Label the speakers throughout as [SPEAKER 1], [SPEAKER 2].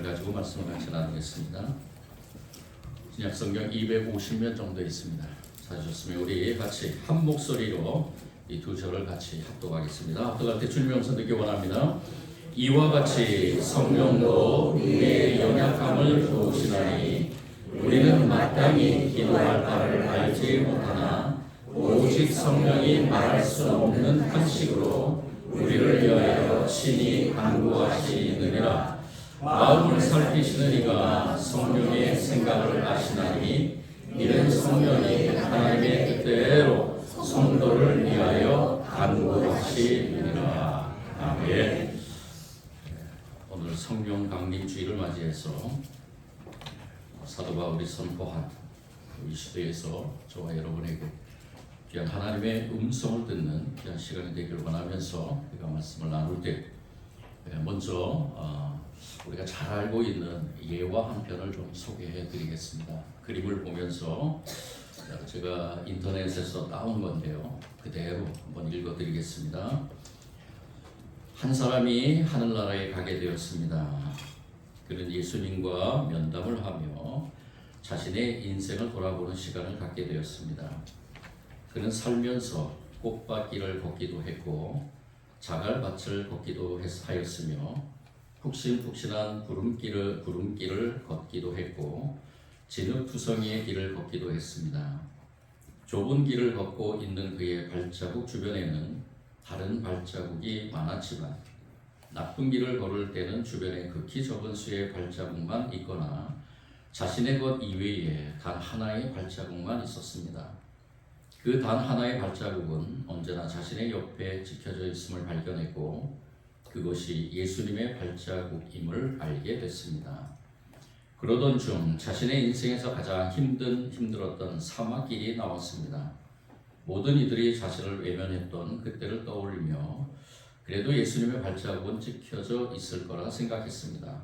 [SPEAKER 1] 시간을 가지고 말씀을 같이 나누겠습니다. 신약 성경 250면 정도 있습니다. 찾으셨으면 우리 같이 한 목소리로 이 두 절을 같이 합독하겠습니다. 합독할 때 주님 영상 듣기 원합니다. 이와 같이 성령도 우리의 연약함을 도우시나니 우리는 마땅히 기도할 바를 알지 못하나 오직 성령이 말할 수 없는 한식으로 우리를 위하여 친히 간구하시느니라 마음을 살피시는 이가 성령의 생각을 아시나니 이는 성령이 하나님의 뜻대로 성도를 위하여 간구하시느니라. 아멘. 오늘 성령 강림 주일을 맞이해서 사도 바울이 선포한 이 시대에서 저와 여러분에게 귀한 하나님의 음성을 듣는 귀한 시간이 되기를 원하면서 우리가 말씀을 나눌 때 예, 먼저 어, 우리가 잘 알고 있는 예화 한 편을 좀 소개해 드리겠습니다. 그림을 보면서 어, 제가 인터넷에서 따온 건데요. 그대로 한번 읽어 드리겠습니다. 한 사람이 하늘나라에 가게 되었습니다. 그는 예수님과 면담을 하며 자신의 인생을 돌아보는 시간을 갖게 되었습니다. 그는 살면서 꽃밭길을 걷기도 했고 자갈밭을 걷기도 했- 하였으며 푹신푹신한 구름길을 구름길을 걷기도 했고 진흙 투성이의 길을 걷기도 했습니다. 좁은 길을 걷고 있는 그의 발자국 주변에는 다른 발자국이 많았지만 나쁜 길을 걸을 때는 주변에 극히 적은 수의 발자국만 있거나 자신의 것 이외에 단 하나의 발자국만 있었습니다. 그 단 하나의 발자국은 언제나 자신의 옆에 지켜져 있음을 발견했고 그것이 예수님의 발자국임을 알게 됐습니다. 그러던 중 자신의 인생에서 가장 힘든 힘들었던 사막길이 나왔습니다. 모든 이들이 자신을 외면했던 그때를 떠올리며 그래도 예수님의 발자국은 찍혀져 있을 거라 생각했습니다.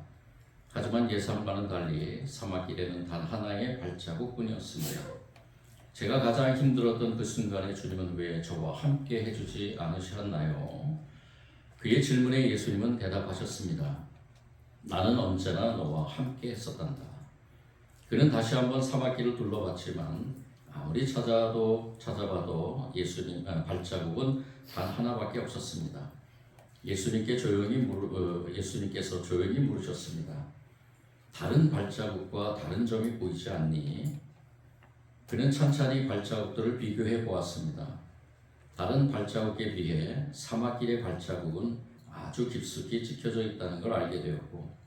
[SPEAKER 1] 하지만 예상과는 달리 사막길에는 단 하나의 발자국뿐이었습니다. 제가 가장 힘들었던 그 순간에 주님은 왜 저와 함께 해주지 않으셨나요? 그의 질문에 예수님은 대답하셨습니다. 나는 언제나 너와 함께 했었단다. 그는 다시 한번 사막길을 둘러봤지만 아무리 찾아도 찾아봐도 예수님 아, 발자국은 단 하나밖에 없었습니다. 예수님께 조용히 물, 어, 예수님께서 조용히 물으셨습니다. 다른 발자국과 다른 점이 보이지 않니? 그는 찬찬히 발자국들을 비교해 보았습니다. 다른 발자국에 비해 사막길의 발자국은 아주 깊숙이 찍혀져 있다는 걸 알게 되었고,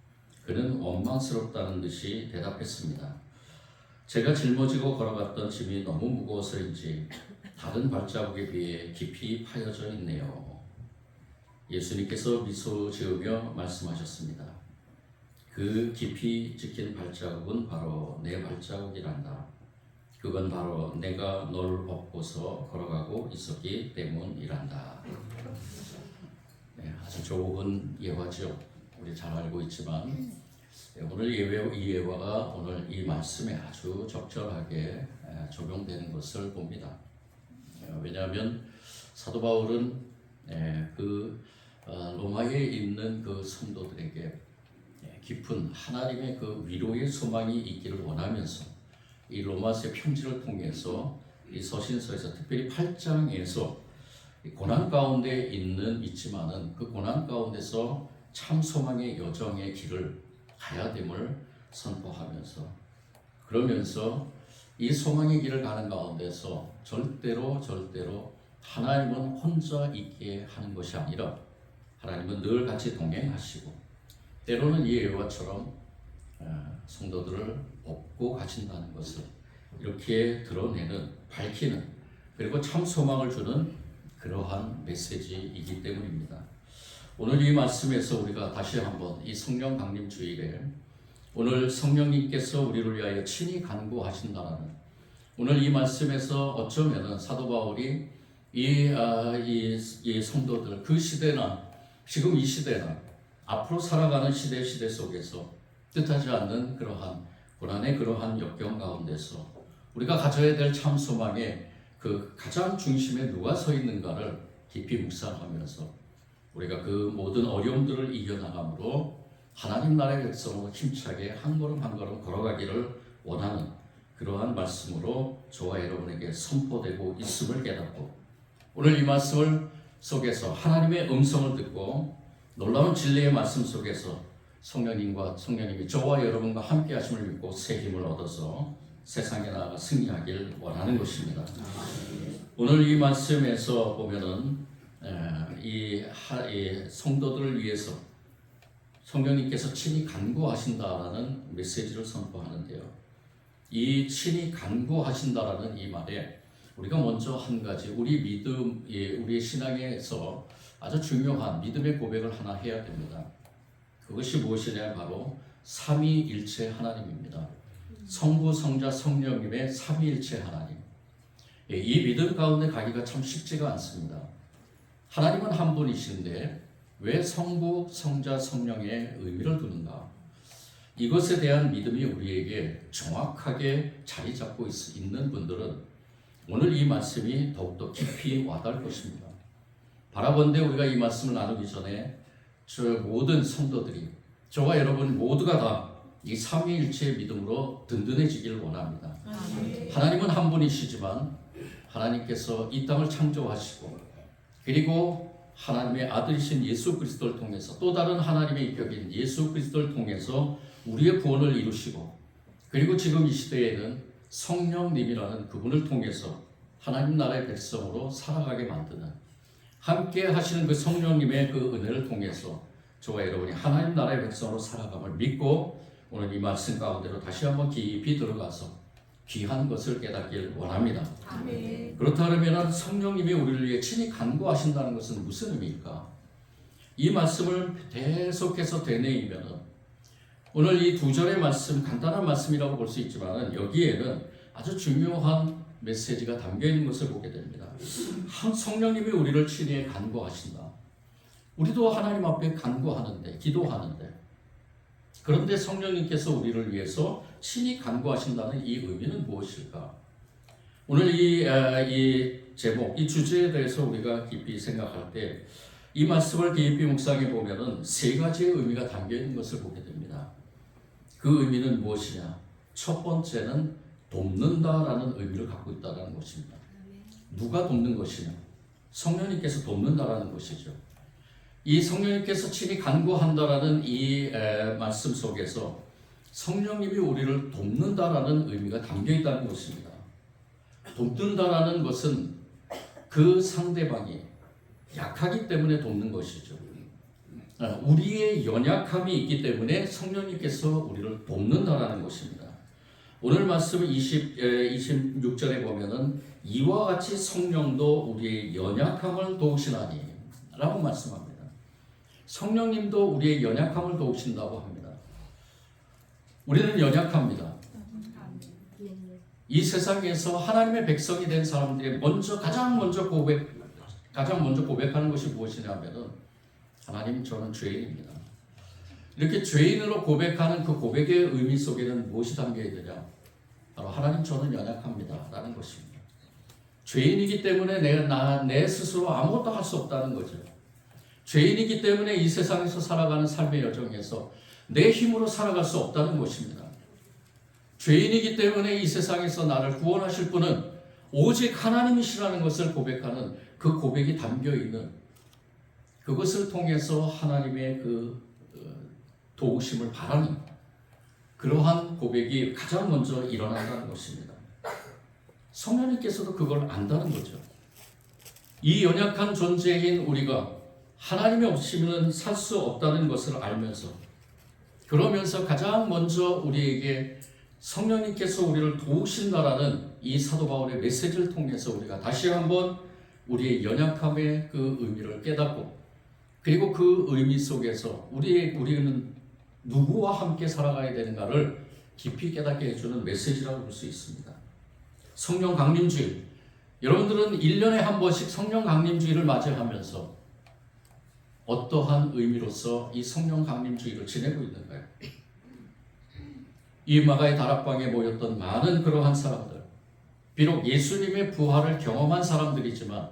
[SPEAKER 1] 그는 원망스럽다는 듯이 대답했습니다. 제가 짊어지고 걸어갔던 짐이 너무 무거워서인지 다른 발자국에 비해 깊이 파여져 있네요. 예수님께서 미소 지으며 말씀하셨습니다. 그 깊이 찍힌 발자국은 바로 내 발자국이란다. 그건 바로 내가 널 업고서 걸어가고 있었기 때문이란다. 네, 아주 좋은 예화죠. 우리 잘 알고 있지만 네, 오늘 예외 이 예화가 오늘 이 말씀에 아주 적절하게 에, 적용되는 것을 봅니다. 어, 왜냐하면 사도 바울은 에, 그 어, 로마에 있는 그 성도들에게 예, 깊은 하나님의 그 위로의 소망이 있기를 원하면서 이 로마서의 편지를 통해서 이 서신서에서 특별히 8장에서 고난 가운데 있는 있지만은 그 고난 가운데서 참 소망의 여정의 길을 가야 됨을 선포하면서 그러면서 이 소망의 길을 가는 가운데서 절대로 절대로 하나님은 혼자 있게 하는 것이 아니라 하나님은 늘 같이 동행하시고 때로는 이 예화처럼 어, 성도들을 업고 가신다는 것을 이렇게 드러내는 밝히는 그리고 참 소망을 주는 그러한 메시지이기 때문입니다. 오늘 이 말씀에서 우리가 다시 한번 이 성령 강림 주일에 오늘 성령님께서 우리를 위하여 친히 간구하신다는 오늘 이 말씀에서 어쩌면은 사도 바울이 이, 아, 이, 이 성도들 그 시대는 지금 이 시대는 앞으로 살아가는 시대 시대 속에서 뜻하지 않는 그러한 고난의 그러한 역경 가운데서 우리가 가져야 될 참 소망의 그 가장 중심에 누가 서 있는가를 깊이 묵상하면서 우리가 그 모든 어려움들을 이겨나감으로 하나님 나라의 백성으로 힘차게 한 걸음 한 걸음 걸어가기를 원하는 그러한 말씀으로 저와 여러분에게 선포되고 있음을 깨닫고 오늘 이 말씀을 속에서 하나님의 음성을 듣고 놀라운 진리의 말씀 속에서 성령님과 성령님이 저와 여러분과 함께 하심을 믿고 새 힘을 얻어서 세상에 나아가 승리하길 원하는 것입니다. 오늘 이 말씀에서 보면은 에, 이, 성도들을 위해서 성령님께서 친히 간구하신다라는 메시지를 선포하는데요. 이 친히 간구하신다라는 이 말에 우리가 먼저 한 가지 우리 믿음, 예, 우리 신앙에서 아주 중요한 믿음의 고백을 하나 해야 됩니다. 그것이 무엇이냐 바로 삼위일체 하나님입니다. 성부, 성자, 성령님의 삼위일체 하나님. 예, 이 믿음 가운데 가기가 참 쉽지가 않습니다. 하나님은 한 분이신데 왜 성부, 성자, 성령의 의미를 두는가? 이것에 대한 믿음이 우리에게 정확하게 자리 잡고 있, 있는 분들은 오늘 이 말씀이 더욱더 깊이 와닿을 것입니다. 바라본데 우리가 이 말씀을 나누기 전에 저 모든 성도들이 저와 여러분 모두가 다 이 삼위일체의 믿음으로 든든해지기를 원합니다. 하나님은 한 분이시지만 하나님께서 이 땅을 창조하시고 그리고 하나님의 아들이신 예수 그리스도를 통해서 또 다른 하나님의 인격인 예수 그리스도를 통해서 우리의 구원을 이루시고 그리고 지금 이 시대에는 성령님이라는 그분을 통해서 하나님 나라의 백성으로 살아가게 만드는 함께 하시는 그 성령님의 그 은혜를 통해서 저와 여러분이 하나님 나라의 백성으로 살아감을 믿고 오늘 이 말씀 가운데로 다시 한번 깊이 들어가서 귀한 것을 깨닫길 원합니다.
[SPEAKER 2] 아멘.
[SPEAKER 1] 그렇다 그러면 성령님이 우리를 위해 친히 간구하신다는 것은 무슨 의미일까? 이 말씀을 계속해서 되뇌이면 오늘 이 두 절의 말씀 간단한 말씀이라고 볼 수 있지만 여기에는 아주 중요한 메시지가 담겨 있는 것을 보게 됩니다. 한 성령님이 우리를 친히 간구하신다. 우리도 하나님 앞에 간구하는데 기도하는데 그런데 성령님께서 우리를 위해서 친히 간구하신다는 이 의미는 무엇일까? 오늘 이, 아, 이 제목, 이 주제에 대해서 우리가 깊이 생각할 때 이 말씀을 깊이 묵상해 보면은 세 가지의 의미가 담겨 있는 것을 보게 됩니다. 그 의미는 무엇이냐? 첫 번째는 돕는다라는 의미를 갖고 있다는 것입니다. 누가 돕는 것이냐? 성령님께서 돕는다라는 것이죠. 이 성령님께서 친히 간구한다라는 이 에, 말씀 속에서 성령님이 우리를 돕는다라는 의미가 담겨 있다는 것입니다. 돕는다라는 것은 그 상대방이 약하기 때문에 돕는 것이죠. 아, 우리의 연약함이 있기 때문에 성령님께서 우리를 돕는다라는 것입니다. 오늘 말씀 20, 26절에 보면은 이와 같이 성령도 우리의 연약함을 도우시나니 라고 말씀합니다. 성령님도 우리의 연약함을 도우신다고 합니다. 우리는 연약합니다. 이 세상에서 하나님의 백성이 된 사람들이 먼저 가장 먼저 고백 가장 먼저 고백하는 것이 무엇이냐면은 하나님 저는 죄인입니다. 이렇게 죄인으로 고백하는 그 고백의 의미 속에는 무엇이 담겨 있느냐? 바로 하나님 저는 연약합니다 라는 것입니다. 죄인이기 때문에 내, 나, 내 스스로 아무것도 할 수 없다는 거죠. 죄인이기 때문에 이 세상에서 살아가는 삶의 여정에서 내 힘으로 살아갈 수 없다는 것입니다. 죄인이기 때문에 이 세상에서 나를 구원하실 분은 오직 하나님이시라는 것을 고백하는 그 고백이 담겨 있는 그것을 통해서 하나님의 그 어, 도우심을 바라는 그러한 고백이 가장 먼저 일어난다는 것입니다. 성령님께서도 그걸 안다는 거죠. 이 연약한 존재인 우리가 하나님이 없이는 살 수 없다는 것을 알면서 그러면서 가장 먼저 우리에게 성령님께서 우리를 도우신다라는 이 사도 바울의 메시지를 통해서 우리가 다시 한번 우리의 연약함의 그 의미를 깨닫고 그리고 그 의미 속에서 우리의 우리는 누구와 함께 살아가야 되는가를 깊이 깨닫게 해주는 메시지라고 볼 수 있습니다. 성령 강림주일 여러분들은 1년에 한 번씩 성령 강림주일을 맞이하면서 어떠한 의미로서 이 성령 강림주일을 지내고 있는가요? 이 마가의 다락방에 모였던 많은 그러한 사람들, 비록 예수님의 부활을 경험한 사람들이지만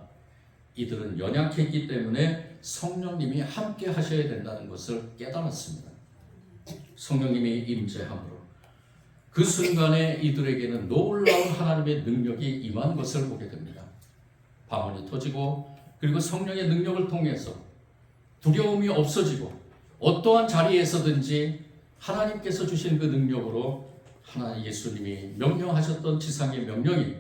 [SPEAKER 1] 이들은 연약했기 때문에 성령님이 함께 하셔야 된다는 것을 깨달았습니다. 성령님이 임재함으로 그 순간에 이들에게는 놀라운 하나님의 능력이 임한 것을 보게 됩니다. 방언이 터지고 그리고 성령의 능력을 통해서 두려움이 없어지고 어떠한 자리에서든지 하나님께서 주신 그 능력으로 하나님 예수님이 명령하셨던 지상의 명령이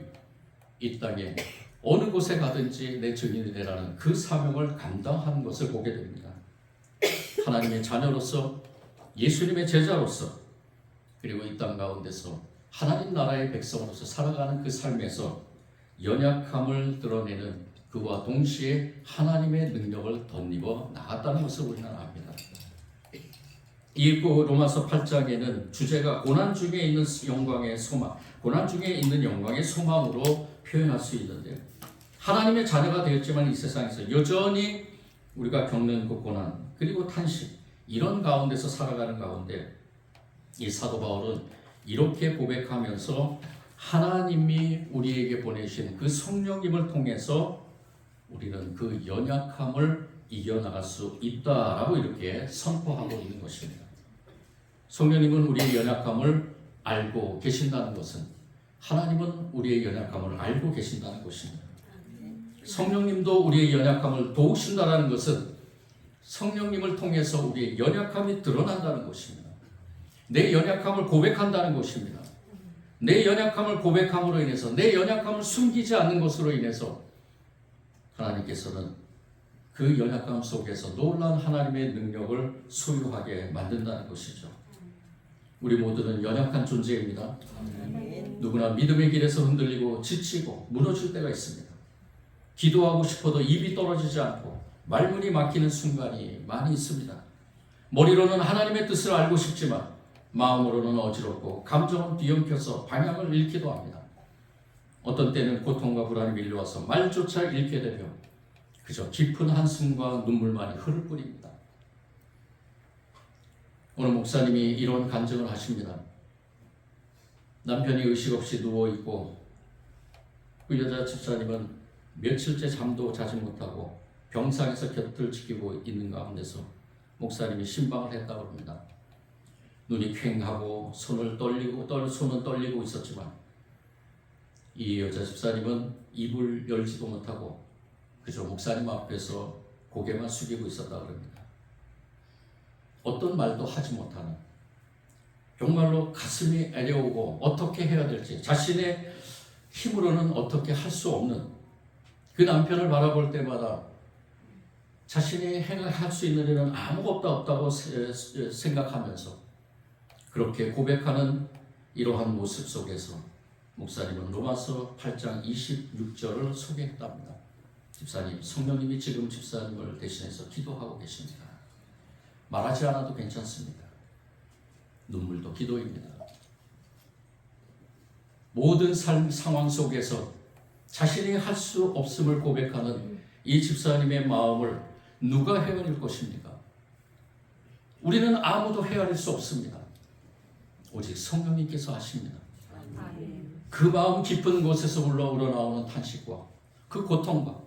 [SPEAKER 1] 이 땅에 어느 곳에 가든지 내 증인이 되라는 그 사명을 감당하는 것을 보게 됩니다. 하나님의 자녀로서 예수님의 제자로서 그리고 이 땅 가운데서 하나님 나라의 백성으로서 살아가는 그 삶에서 연약함을 드러내는 그와 동시에 하나님의 능력을 덧입어 나갔다는 것을 우리는 압니다. 이 로마서 8장에는 주제가 고난 중에 있는 영광의 소망, 고난 중에 있는 영광의 소망으로 표현할 수 있는데요. 하나님의 자녀가 되었지만 이 세상에서 여전히 우리가 겪는 그 고난 그리고 탄식 이런 가운데서 살아가는 가운데 이 사도 바울은 이렇게 고백하면서 하나님이 우리에게 보내신 그 성령님을 통해서 우리는 그 연약함을 이겨나갈 수 있다라고 이렇게 선포하고 있는 것입니다. 성령님은 우리의 연약함을 알고 계신다는 것은 하나님은 우리의 연약함을 알고 계신다는 것입니다. 성령님도 우리의 연약함을 도우신다는 것은 성령님을 통해서 우리의 연약함이 드러난다는 것입니다. 내 연약함을 고백한다는 것입니다. 내 연약함을 고백함으로 인해서 내 연약함을 숨기지 않는 것으로 인해서 하나님께서는 그 연약함 속에서 놀라운 하나님의 능력을 소유하게 만든다는 것이죠. 우리 모두는 연약한 존재입니다. 누구나 믿음의 길에서 흔들리고 지치고 무너질 때가 있습니다. 기도하고 싶어도 입이 떨어지지 않고 말문이 막히는 순간이 많이 있습니다. 머리로는 하나님의 뜻을 알고 싶지만 마음으로는 어지럽고 감정은 뒤엉켜서 방향을 잃기도 합니다. 어떤 때는 고통과 불안이 밀려와서 말조차 잃게 되며 그저 깊은 한숨과 눈물만이 흐를 뿐입니다. 오늘 목사님이 이런 간증을 하십니다. 남편이 의식 없이 누워 있고 그 여자 집사님은 며칠째 잠도 자지 못하고 병상에서 곁을 지키고 있는 가운데서 목사님이 신방을 했다고 합니다. 눈이 퀭하고 손을 떨리고 떨 손은 떨리고 있었지만 이 여자 집사님은 입을 열지도 못하고 그저 목사님 앞에서 고개만 숙이고 있었다 그럽니다. 어떤 말도 하지 못하는 정말로 가슴이 애려오고 어떻게 해야 될지 자신의 힘으로는 어떻게 할 수 없는 그 남편을 바라볼 때마다 자신이 행할 수 있는 일은 아무것도 없다고 생각하면서 그렇게 고백하는 이러한 모습 속에서 목사님은 로마서 8장 26절을 소개했답니다. 집사님, 성령님이 지금 집사님을 대신해서 기도하고 계십니다. 말하지 않아도 괜찮습니다. 눈물도 기도입니다. 모든 삶 상황 속에서 자신이 할 수 없음을 고백하는 이 집사님의 마음을 누가 헤아릴 것입니까? 우리는 아무도 헤아릴 수 없습니다. 오직 성령님께서 하십니다. 그 마음 깊은 곳에서 올라오러 나오는 탄식과 그 고통과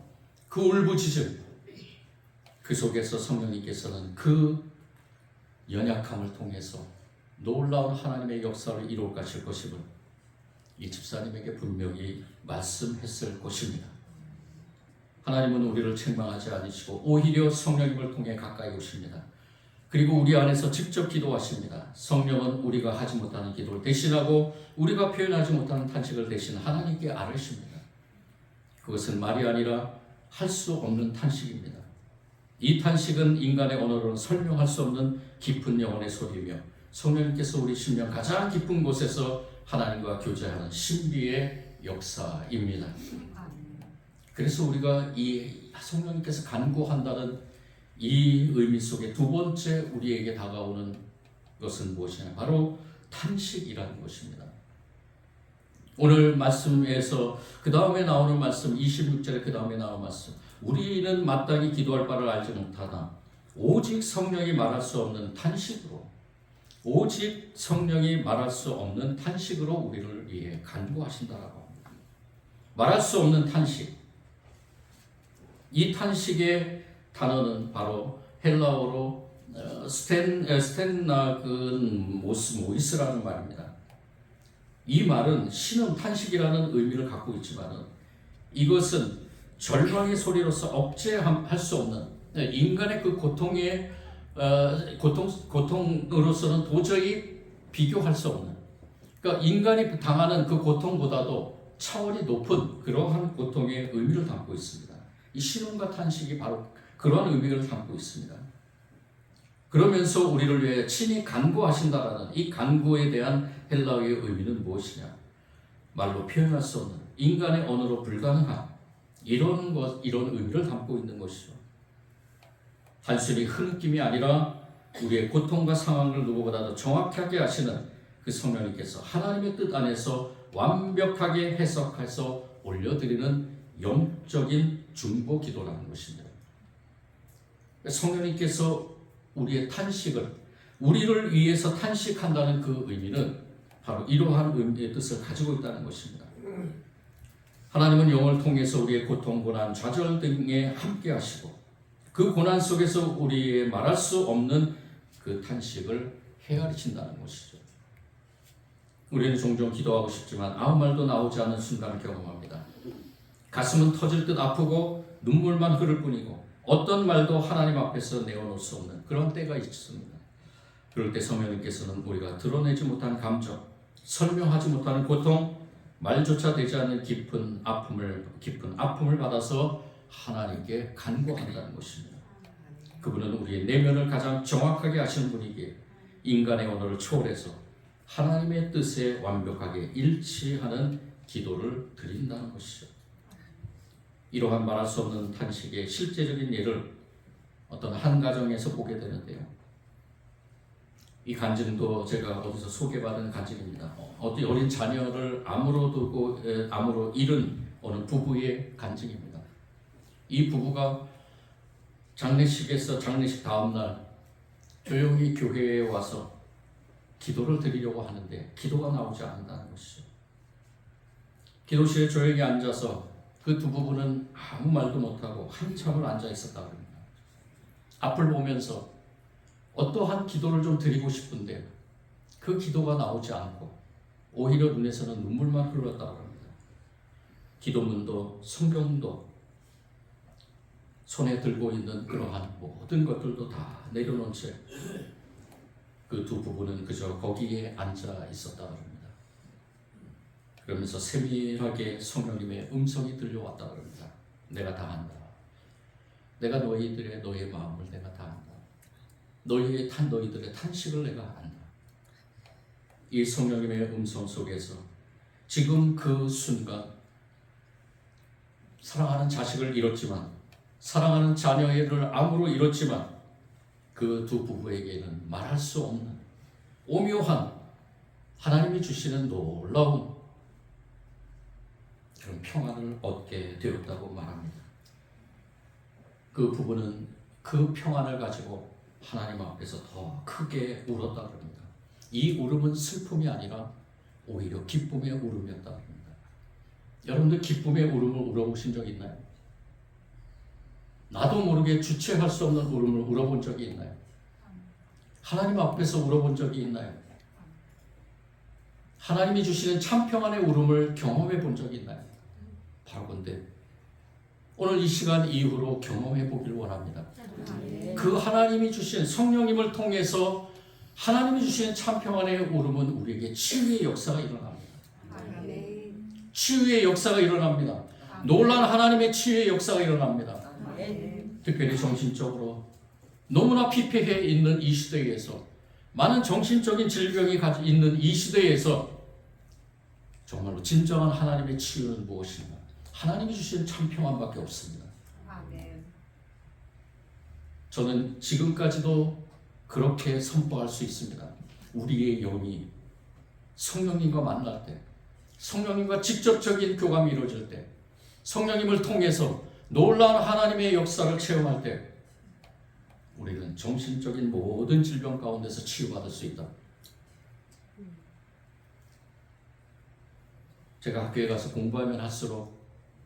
[SPEAKER 1] 그 울부짖음 그 속에서 성령님께서는 그 연약함을 통해서 놀라운 하나님의 역사를 이루어 가실 것임을 이 집사님에게 분명히 말씀했을 것입니다. 하나님은 우리를 책망하지 않으시고 오히려 성령님을 통해 가까이 오십니다. 그리고 우리 안에서 직접 기도하십니다. 성령은 우리가 하지 못하는 기도를 대신하고 우리가 표현하지 못하는 탄식을 대신 하나님께 아뢰십니다. 그것은 말이 아니라 할 수 없는 탄식입니다. 이 탄식은 인간의 언어로는 설명할 수 없는 깊은 영혼의 소리며 성령님께서 우리 심령 가장 깊은 곳에서 하나님과 교제하는 신비의 역사입니다. 그래서 우리가 이 성령님께서 간구한다는 이 의미 속에 두 번째 우리에게 다가오는 것은 무엇이냐? 바로 탄식이라는 것입니다. 오늘 말씀에서 그 다음에 나오는 말씀 26절에 그 다음에 나오는 말씀 우리는 마땅히 기도할 바를 알지 못하나 오직 성령이 말할 수 없는 탄식으로 오직 성령이 말할 수 없는 탄식으로 우리를 위해 간구하신다라고 합니다. 말할 수 없는 탄식 이 탄식의 단어는 바로 헬라어로 어, 스탠 에, 스탠나근 모스 모이스라는 말입니다. 이 말은 신음 탄식이라는 의미를 갖고 있지만은 이것은 절망의 소리로서 억제할 수 없는 네, 인간의 그 고통의 어, 고통 고통으로서는 도저히 비교할 수 없는 그러니까 인간이 당하는 그 고통보다도 차원이 높은 그러한 고통의 의미를 담고 있습니다. 이 신음과 탄식이 바로 그러한 의미를 담고 있습니다. 그러면서 우리를 위해 친히 간구하신다라는 이 간구에 대한 헬라어의 의미는 무엇이냐? 말로 표현할 수 없는 인간의 언어로 불가능한 이런 것 이런 의미를 담고 있는 것이죠. 단순히 흐느낌이 아니라 우리의 고통과 상황을 누구보다도 정확하게 아시는 그 성령님께서 하나님의 뜻 안에서 완벽하게 해석해서 올려드리는 영적인 중보 기도라는 것입니다. 성령님께서 우리의 탄식을 우리를 위해서 탄식한다는 그 의미는 바로 이러한 의미의 뜻을 가지고 있다는 것입니다. 하나님은 영을 통해서 우리의 고통, 고난, 좌절 등에 함께 하시고 그 고난 속에서 우리의 말할 수 없는 그 탄식을 헤아리신다는 것이죠. 우리는 종종 기도하고 싶지만 아무 말도 나오지 않는 순간을 경험합니다. 가슴은 터질 듯 아프고 눈물만 흐를 뿐이고 어떤 말도 하나님 앞에서 내어놓을 수 없는 그런 때가 있습니다. 그럴 때 성령님께서는 우리가 드러내지 못한 감정, 설명하지 못하는 고통, 말조차 되지 않는 깊은 아픔을 깊은 아픔을 받아서 하나님께 간구한다는 것입니다. 그분은 우리의 내면을 가장 정확하게 아시는 분이기에 인간의 언어를 초월해서 하나님의 뜻에 완벽하게 일치하는 기도를 드린다는 것이죠. 이러한 말할 수 없는 탄식의 실제적인 예를 어떤 한 가정에서 보게 되는데요. 이 간증도 제가 어디서 소개받은 간증입니다. 어떤 어린 자녀를 암으로 두고 에, 암으로 잃은 어느 부부의 간증입니다. 이 부부가 장례식에서 장례식 다음 날 조용히 교회에 와서 기도를 드리려고 하는데 기도가 나오지 않는다는 것이죠. 기도실에 조용히 앉아서 그 두 부부는 아무 말도 못하고 한참을 앉아 있었다고 합니다. 앞을 보면서 어떠한 기도를 좀 드리고 싶은데 그 기도가 나오지 않고 오히려 눈에서는 눈물만 흘렀다고 합니다. 기도문도 성경도 손에 들고 있는 그러한 모든 것들도 다 내려놓은 채 그 두 부부는 그저 거기에 앉아 있었다 그럽니다. 그러면서 세밀하게 성령님의 음성이 들려왔다 그럽니다. 내가 다 안다. 내가 너희들의 너의 마음을 내가 다 안다. 너희의 탄 너희들의 탄식을 내가 안다. 이 성령님의 음성 속에서 지금 그 순간 사랑하는 자식을 잃었지만 사랑하는 자녀를 암으로 잃었지만 그 두 부부에게는 말할 수 없는 오묘한 하나님이 주시는 놀라운 그런 평안을 얻게 되었다고 말합니다. 그 부부는 그 평안을 가지고 하나님 앞에서 더 크게 울었다 그럽니다. 이 울음은 슬픔이 아니라 오히려 기쁨의 울음이었다 그럽니다. 여러분들 기쁨의 울음을 울어보신 적 있나요? 나도 모르게 주체할 수 없는 울음을 울어본 적이 있나요? 하나님 앞에서 울어본 적이 있나요? 하나님이 주시는 참 평안의 울음을 경험해 본 적이 있나요? 바로 근데 오늘 이 시간 이후로 경험해 보길 원합니다. 그 하나님이 주신 성령님을 통해서 하나님이 주신 참 평안의 울음은 우리에게 치유의 역사가 일어납니다. 치유의 역사가 일어납니다. 놀란 하나님의 치유의 역사가 일어납니다. 특별히 정신적으로 너무나 피폐해 있는 이 시대에서 많은 정신적인 질병이 있는 이 시대에서 정말로 진정한 하나님의 치유는 무엇인가? 하나님이 주신 참 평안밖에 없습니다. 저는 지금까지도 그렇게 선포할 수 있습니다. 우리의 영이 성령님과 만날 때, 성령님과 직접적인 교감이 이루어질 때, 성령님을 통해서 놀라운 하나님의 역사를 체험할 때, 우리는 정신적인 모든 질병 가운데서 치유받을 수 있다. 제가 학교에 가서 공부하면 할수록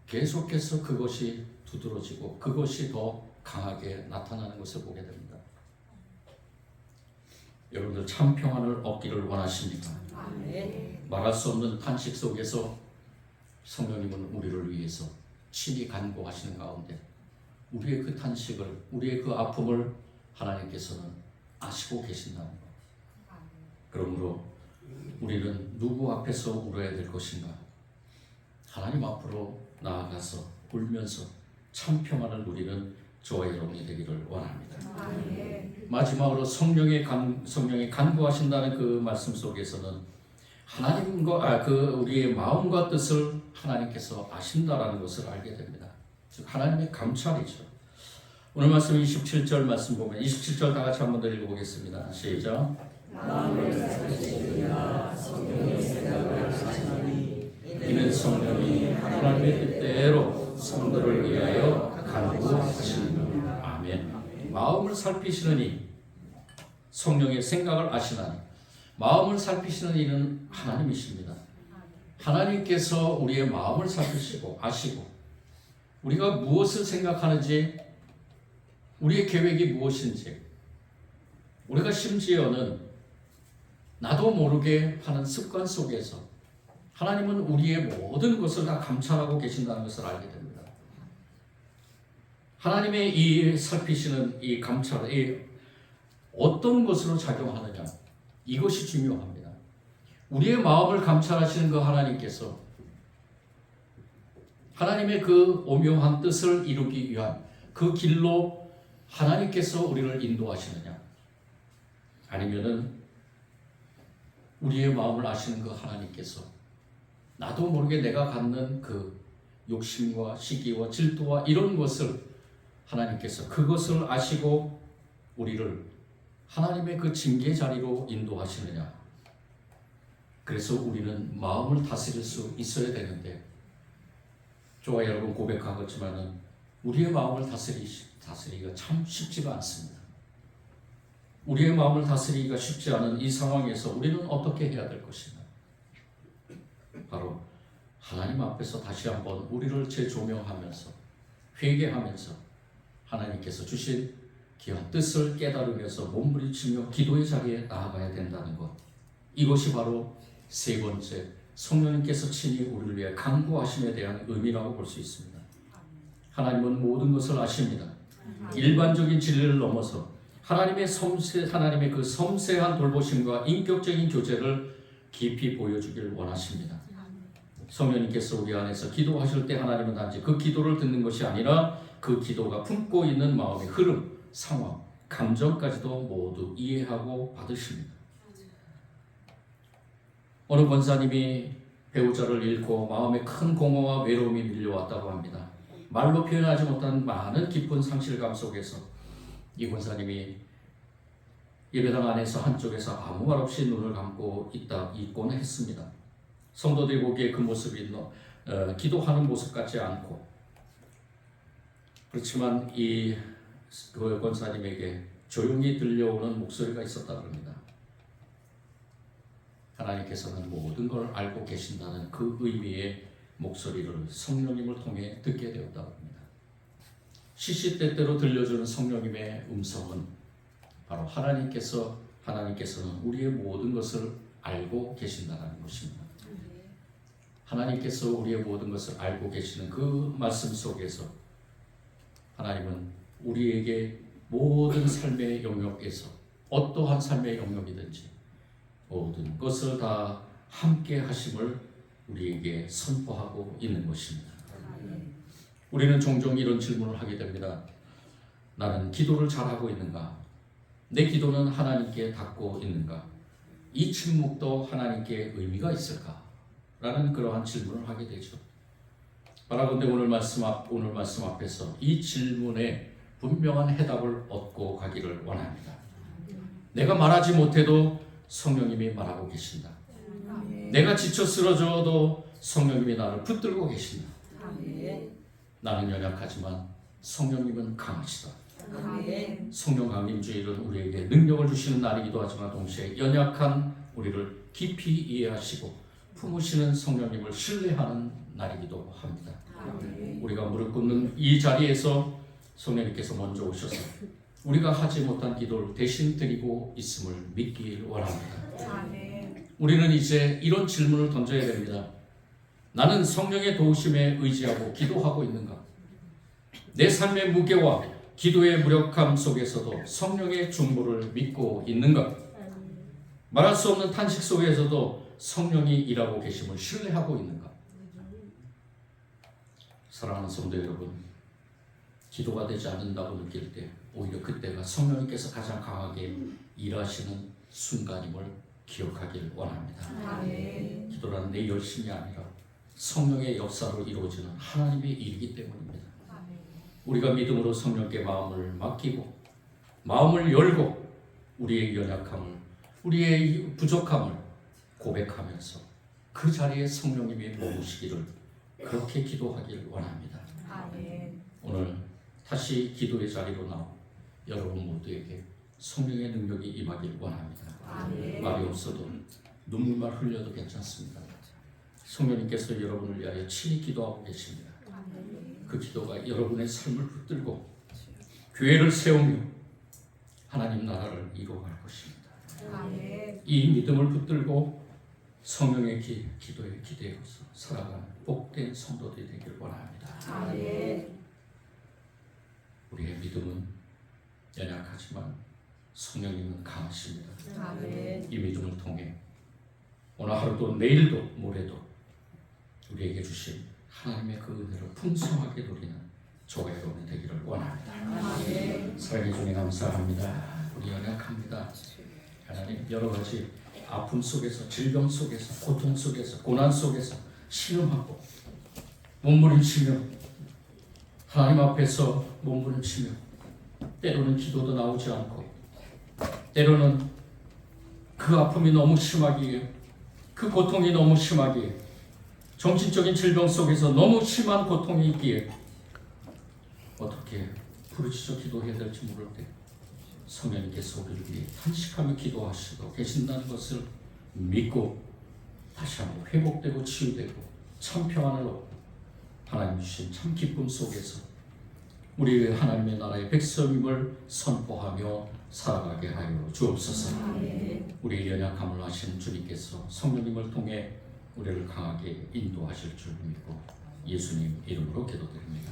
[SPEAKER 1] 계속해서 그것이 두드러지고 그것이 더 강하게 나타나는 것을 보게 됩니다. 여러분들 참 평안을 얻기를 원하십니까? 말할 수 없는 탄식 속에서 성령님은 우리를 위해서 친히 간구하시는 가운데 우리의 그 탄식을 우리의 그 아픔을 하나님께서는 아시고 계신다는 것. 그러므로 우리는 누구 앞에서 울어야 될 것인가? 하나님 앞으로 나아가서 울면서 참 평안을 누리는 저와 여러분이 되기를 원합니다.
[SPEAKER 2] 아멘.
[SPEAKER 1] 마지막으로 성령의 간 성령이 간구하신다는 그 말씀 속에서는 하나님과 아, 그 우리의 마음과 뜻을 하나님께서 아신다라는 것을 알게 됩니다. 즉 하나님의 감찰이죠. 오늘 말씀 27절 말씀 보면 27절 다 같이 한번 더 읽어보겠습니다. 시작. 이는 성령이 하나님의 뜻대로 성도를 위하여 간구하시는 아멘. 마음을 살피시느니 성령의 생각을 아시나니 마음을 살피시는 이는 하나님이십니다. 하나님께서 우리의 마음을 살피시고 아시고 우리가 무엇을 생각하는지 우리의 계획이 무엇인지 우리가 심지어는 나도 모르게 하는 습관 속에서 하나님은 우리의 모든 것을 다 감찰하고 계신다는 것을 알게 됩니다. 하나님의 이 살피시는 이 감찰, 이 어떤 것으로 작용하느냐 이것이 중요합니다. 우리의 마음을 감찰하시는 그 하나님께서 하나님의 그 오묘한 뜻을 이루기 위한 그 길로 하나님께서 우리를 인도하시느냐 아니면은 우리의 마음을 아시는 그 하나님께서 나도 모르게 내가 갖는 그 욕심과 시기와 질투와 이런 것을 하나님께서 그것을 아시고 우리를 하나님의 그 징계 자리로 인도하시느냐. 그래서 우리는 마음을 다스릴 수 있어야 되는데 저와 여러분 고백하겠지만은 우리의 마음을 다스리, 다스리기가 참 쉽지가 않습니다. 우리의 마음을 다스리기가 쉽지 않은 이 상황에서 우리는 어떻게 해야 될 것인가? 바로 하나님 앞에서 다시 한번 우리를 재조명하면서 회개하면서 하나님께서 주신 귀한 뜻을 깨달으면서 몸부림치며 기도의 자리에 나아가야 된다는 것. 이것이 바로 세 번째 성령님께서 친히 우리를 위해 강구하심에 대한 의미라고 볼 수 있습니다. 하나님은 모든 것을 아십니다. 일반적인 진리를 넘어서 하나님의 섬세 하나님의 그 섬세한 돌보심과 인격적인 교제를 깊이 보여주길 원하십니다. 성령님께서 우리 안에서 기도하실 때 하나님은 단지 그 기도를 듣는 것이 아니라 그 기도가 품고 있는 마음의 흐름, 상황, 감정까지도 모두 이해하고 받으십니다. 어느 권사님이 배우자를 잃고 마음에 큰 공허와 외로움이 밀려왔다고 합니다. 말로 표현하지 못한 많은 깊은 상실감 속에서 이 권사님이 예배당 안에서 한쪽에서 아무 말 없이 눈을 감고 있다 있곤 했습니다. 성도들이 보기에 그 모습이 어, 기도하는 모습 같지 않고 그렇지만 이 그 권사님에게 조용히 들려오는 목소리가 있었다 그럽니다. 하나님께서는 모든 걸 알고 계신다는 그 의미의 목소리를 성령님을 통해 듣게 되었다고 합니다. 시시때때로 들려주는 성령님의 음성은 바로 하나님께서 하나님께서는 우리의 모든 것을 알고 계신다는 것입니다. 하나님께서 우리의 모든 것을 알고 계시는 그 말씀 속에서 하나님은 우리에게 모든 삶의 영역에서 어떠한 삶의 영역이든지 모든 것을 다 함께 하심을 우리에게 선포하고 있는 것입니다. 우리는 종종 이런 질문을 하게 됩니다. 나는 기도를 잘하고 있는가? 내 기도는 하나님께 닿고 있는가? 이 침묵도 하나님께 의미가 있을까? 라는 그러한 질문을 하게 되죠. 바라건대 오늘 말씀 앞 오늘 말씀 앞에서 이 질문에 분명한 해답을 얻고 가기를 원합니다. 내가 말하지 못해도 성령님이 말하고 계신다. 내가 지쳐 쓰러져도 성령님이 나를 붙들고 계신다. 나는 연약하지만 성령님은 강하시다. 성령 강림 주일은 우리에게 능력을 주시는 날이기도 하지만 동시에 연약한 우리를 깊이 이해하시고 품으시는 성령님을 신뢰하는 날이기도 합니다.
[SPEAKER 2] 아멘.
[SPEAKER 1] 우리가 무릎 꿇는 이 자리에서 성령님께서 먼저 오셔서 우리가 하지 못한 기도를 대신 드리고 있음을 믿길 원합니다.
[SPEAKER 2] 아멘.
[SPEAKER 1] 우리는 이제 이런 질문을 던져야 됩니다. 나는 성령의 도우심에 의지하고 기도하고 있는가? 내 삶의 무게와 기도의 무력함 속에서도 성령의 중보를 믿고 있는가? 말할 수 없는 탄식 속에서도 성령이 일하고 계심을 신뢰하고 있는가? 사랑하는 성도 여러분, 기도가 되지 않는다고 느낄 때 오히려 그때가 성령님께서 가장 강하게 일하시는 순간임을 기억하길 원합니다.
[SPEAKER 2] 아멘.
[SPEAKER 1] 기도라는 내 열심이 아니라 성령의 역사로 이루어지는 하나님의 일이기 때문입니다.
[SPEAKER 2] 아멘.
[SPEAKER 1] 우리가 믿음으로 성령께 마음을 맡기고 마음을 열고 우리의 연약함을 우리의 부족함을 고백하면서 그 자리에 성령님이 머무시기를 그렇게 기도하길 원합니다.
[SPEAKER 2] 아멘.
[SPEAKER 1] 오늘 다시 기도의 자리로 나온 여러분 모두에게 성령의 능력이 임하길 원합니다.
[SPEAKER 2] 아멘.
[SPEAKER 1] 말이 없어도 눈물만 흘려도 괜찮습니다. 성령님께서 여러분을 위하여 친히 기도하고 계십니다.
[SPEAKER 2] 아멘.
[SPEAKER 1] 그 기도가 여러분의 삶을 붙들고 교회를 세우며 하나님 나라를 이루어갈 것입니다.
[SPEAKER 2] 아멘.
[SPEAKER 1] 이 믿음을 붙들고 성령의 기, 기도에 기대어서 살아가는 복된 성도들이 되길 원합니다.
[SPEAKER 2] 아멘.
[SPEAKER 1] 우리의 믿음은 연약하지만 성령님은 강하십니다.
[SPEAKER 2] 아멘.
[SPEAKER 1] 이 믿음을 통해 오늘 하루도 내일도 모레도 우리에게 주신 하나님의 그 은혜를 풍성하게 누리는 여러분이 되기를 원합니다.
[SPEAKER 2] 아멘.
[SPEAKER 1] 사랑해 주님 감사합니다. 우리 연약합니다. 하나님 여러 가지 아픔 속에서 질병 속에서 고통 속에서 고난 속에서 신음하고 몸부림치며 하나님 앞에서 몸부림치며 때로는 기도도 나오지 않고 때로는 그 아픔이 너무 심하기에 그 고통이 너무 심하기에 정신적인 질병 속에서 너무 심한 고통이 있기에 어떻게 부르짖어 기도해야 될지 모를 때 성령님께서 우리를 위해 탄식하며 기도하시고 계신다는 것을 믿고 다시 한번 회복되고 치유되고 참 평안으로 하나님 주신 참 기쁨 속에서 우리의 하나님의 나라의 백성임을 선포하며 살아가게 하여 주옵소서. 우리의 연약함을 아시는 주님께서 성령님을 통해 우리를 강하게 인도하실 줄 믿고 예수님 이름으로 기도드립니다.